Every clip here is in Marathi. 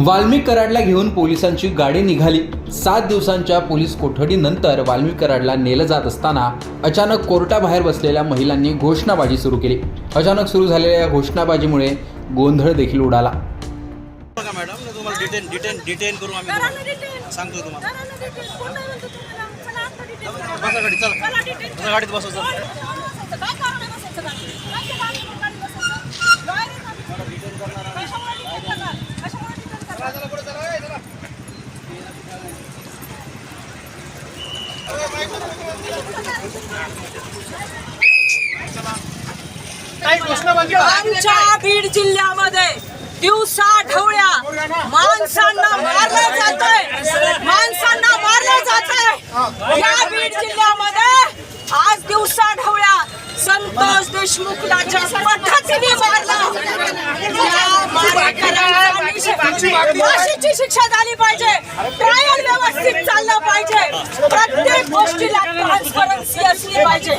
वाल्मिक कराडला घेऊन पोलिसांची गाडी निघाली. सात दिवसांच्या पोलीस कोठडीनंतर वाल्मिक कराडला नेलं जात असताना अचानक कोर्टाबाहेर बसलेल्या महिलांनी घोषणाबाजी सुरू केली. अचानक सुरू झालेल्या या घोषणाबाजीमुळे गोंधळ देखील उडाला. बघा मॅडम तुम्हाला डिटेन डिटेन डिटेन करू आम्ही तुम्हाला. सांगतो तुम्हाला. बसा गाडी चला. बसा गाडीत बसा चला. आमच्या बीड जिल्ह्यामध्ये दिवसा ढवळ्या माणसांना मारलं जातंय. माणसांना मारलं जातंय. या बीड जिल्ह्यामध्ये आज दिवसा ढवळ्या संतोष देशमुखला ज्या पद्धतीने मारलं. या फाशीची शिक्षा झाली पाहिजे. प्रत्येक गोष्टीला ट्रान्सपरन्सी असली पाहिजे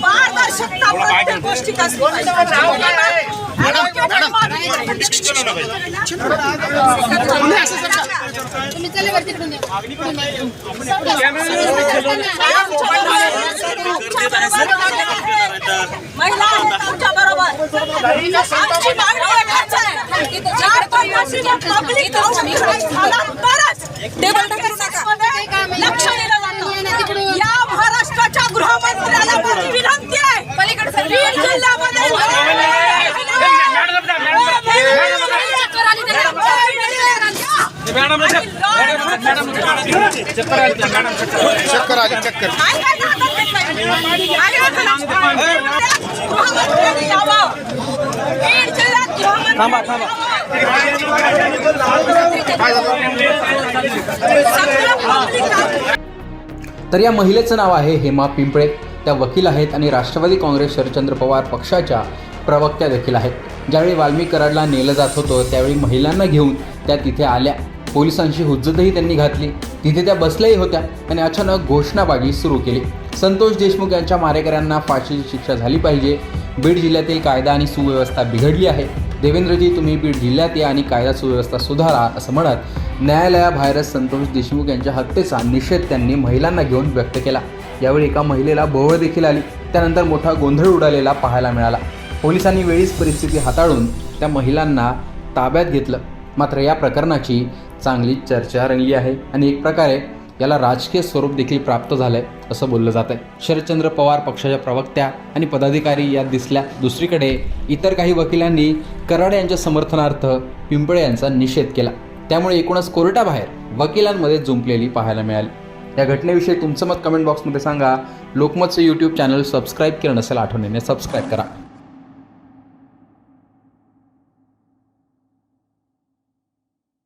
पारदर्शकता प्रत्येक गोष्टीत असली. महिला तुमच्या बरोबर आमची मागणी एकच आहे. चार पन्नासीला public housing झाला तरच टेबल करू नका लक्ष दिलं जातं या महाराष्ट्राच्या गृहमंत्र्याला माझी विनंती आहे बीड जिल्ह्यामध्ये चक्कर आली चक्कर जिल्ह्यात गृहमंत्री तर या महिलेचं नाव आहे हेमा पिंपळे. त्या वकील आहेत आणि राष्ट्रवादी काँग्रेस शरदचंद्र पवार पक्षाच्या प्रवक्त्या देखील आहेत. ज्यावेळी वाल्मिक कराडला नेलं जात होतं त्यावेळी महिलांना घेऊन त्या तिथे आल्या. पोलिसांची हुज्जतही त्यांनी घातली. तिथे त्या बसल्याही होत्या आणि अचानक घोषणाबाजी सुरू केली. संतोष देशमुख यांच्या मारेकऱ्यांना फाशीची शिक्षा झाली पाहिजे. बीड जिल्ह्यातील कायदा आणि सुव्यवस्था बिघडली आहे. देवेंद्रजी तुम्ही बीड जिल्ह्यात या आणि कायदा सुव्यवस्था सुधारा असं म्हणत न्यायालयाबाहेरच संतोष देशमुख यांच्या हत्येचा निषेध त्यांनी महिलांना घेऊन व्यक्त केला. यावेळी एका महिलेला बोवळ देखील आली. त्यानंतर मोठा गोंधळ उडालेला पाहायला मिळाला. पोलिसांनी वेळीच परिस्थिती हाताळून त्या महिलांना ताब्यात घेतलं. मात्र या प्रकरणाची चांगली चर्चा रंगली आहे आणि एक प्रकारे याला राजकीय स्वरूप देखील प्राप्त झालंय असं बोललं जात आहे शरदचंद्र पवार पक्षाच्या प्रवक्त्या आणि पदाधिकारी यात दिसल्या. दुसरीकडे इतर काही वकिलांनी कराड यांच्या समर्थनार्थ पिंपळे यांचा निषेध केला. त्यामुळे एकूणच कोर्टाबाहेर वकिलांमध्ये जुंपलेली पाहायला मिळाली. या घटनेविषयी तुमचं मत कमेंट बॉक्समध्ये सांगा. लोकमतचं यूट्यूब चॅनल सबस्क्राईब केलं नसेल आठवणीने सबस्क्राईब करा.